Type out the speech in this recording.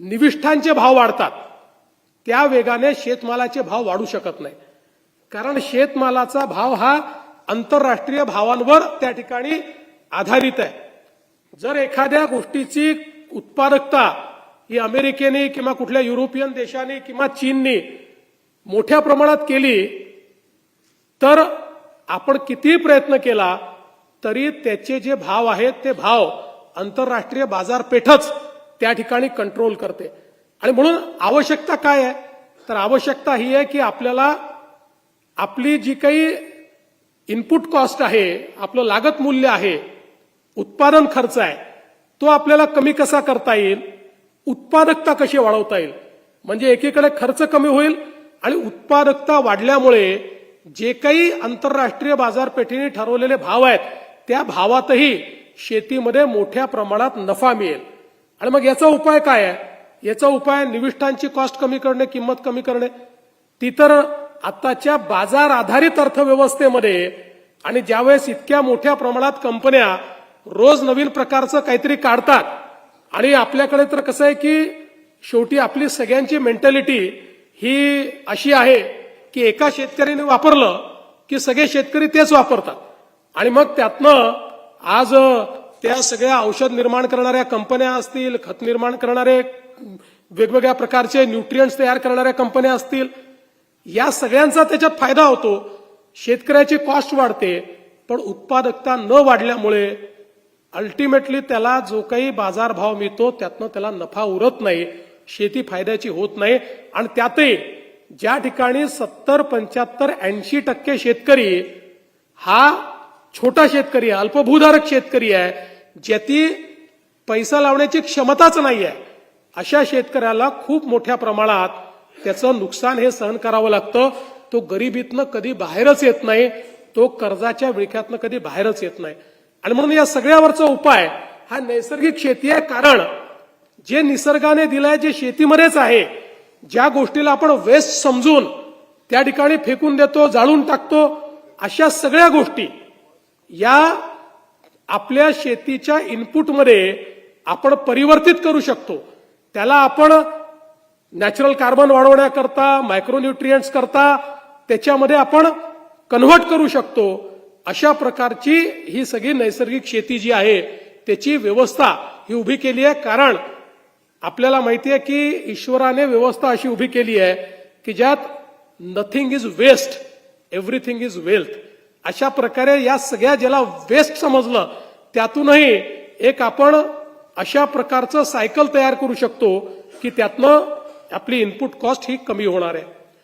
निविष्ठांचे भाव वाढतात. त्या वेगाने शेतमालाचे भाव वाढू शकत नाही. कारण शेतमालाचा भाव हा आंतरराष्ट्रीय भावांवर त्या ठिकाणी आधारित आहे. जर एखाद्या गोष्टीची उत्पादकता ही अमेरिकेने किंवा कुठल्या युरोपियन देशाने किंवा चीनने मोठ्या प्रमाणात केली तर आपण कितीही प्रयत्न केला तरी त्याचे जे भाव आहेत ते भाव आंतरराष्ट्रीय बाजारपेठच त्या ठिकाणी कंट्रोल करते. आणि म्हणून आवश्यकता काय आहे? तर आवश्यकता ही आहे की आपल्याला आपली जी काही इनपुट कॉस्ट आहे आपलं लागत मूल्य आहे उत्पादन खर्च आहे तो आपल्याला कमी कसा करता येईल? उत्पादकता कशी वाढवता येईल? म्हणजे एकीकडे खर्च कमी होईल आणि उत्पादकता वाढल्यामुळे जे काही आंतरराष्ट्रीय बाजारपेठेने ठरवलेले भाव आहेत त्या भावातही शेतीमध्ये मोठ्या प्रमाणात नफा मिळेल. आणि मग याचा उपाय काय आहे? याचा उपाय निविष्ठांची कॉस्ट कमी करणे किंमत कमी करणे. ती तर आताच्या बाजार आधारित अर्थव्यवस्थेमध्ये आणि ज्यावेळेस इतक्या मोठ्या प्रमाणात कंपन्या रोज नवीन प्रकारचं काहीतरी काढतात आणि आपल्याकडे तर कसं आहे की शेवटी आपली सगळ्यांची मेंटॅलिटी ही अशी आहे की एका शेतकऱ्याने वापरलं की सगळे शेतकरी तेच वापरतात. आणि मग त्यातनं आज त्या सगळ्या औषध निर्माण करणाऱ्या कंपन्या असतील खत निर्माण करणारे वेगवेगळ्या प्रकारचे न्यूट्रियंट्स तयार करणाऱ्या कंपन्या असतील या सगळ्यांचा त्याच्यात फायदा होतो. शेतकऱ्याची कॉस्ट वाढते पण उत्पादकता न वाढल्यामुळे अल्टिमेटली त्याला जो काही बाजारभाव मिळतो त्यातनं त्याला नफा उरत नाही शेती फायद्याची होत नाही. आणि त्यातही ज्या ठिकाणी सत्तर पंच्याहत्तर ऐंशी टक्के शेतकरी हा छोटा शेतकरी आहे अल्पभूधारक शेतकरी आहे ज्याची पैसा लावण्याची क्षमताच नाही आहे अशा शेतकऱ्याला खूप मोठ्या प्रमाणात त्याचं नुकसान हे सहन करावं लागतं. तो गरिबीतनं कधी बाहेरच येत नाही तो कर्जाच्या विळख्यातनं कधी बाहेरच येत नाही. आणि म्हणून या सगळ्यावरचा उपाय हा नैसर्गिक शेती आहे. कारण जे निसर्गाने दिलंय जे शेतीमध्येच आहे ज्या गोष्टीला आपण वेस्ट समजून त्या ठिकाणी फेकून देतो जाळून टाकतो अशा सगळ्या गोष्टी या आपल्या शेतीच्या इनपुटमध्ये आपण परिवर्तित करू शकतो. त्याला आपण नॅचरल कार्बन वाढवण्याकरता मायक्रोन्युट्रियंट्स करता त्याच्यामध्ये आपण कन्व्हर्ट करू शकतो. अशा प्रकारची ही सगळी नैसर्गिक शेती जी आहे त्याची व्यवस्था ही उभी केली आहे. कारण आपल्याला माहिती आहे की ईश्वराने व्यवस्था अशी उभी केली आहे की ज्यात nothing is waste everything is wealth अशा प्रकारे या सगळ्या ज्याला वेस्ट समजलं त्यातूनही एक आपण अशा प्रकारचं सायकल तयार करू शकतो की त्यातनं आपली इनपुट कॉस्ट ही कमी होणार आहे.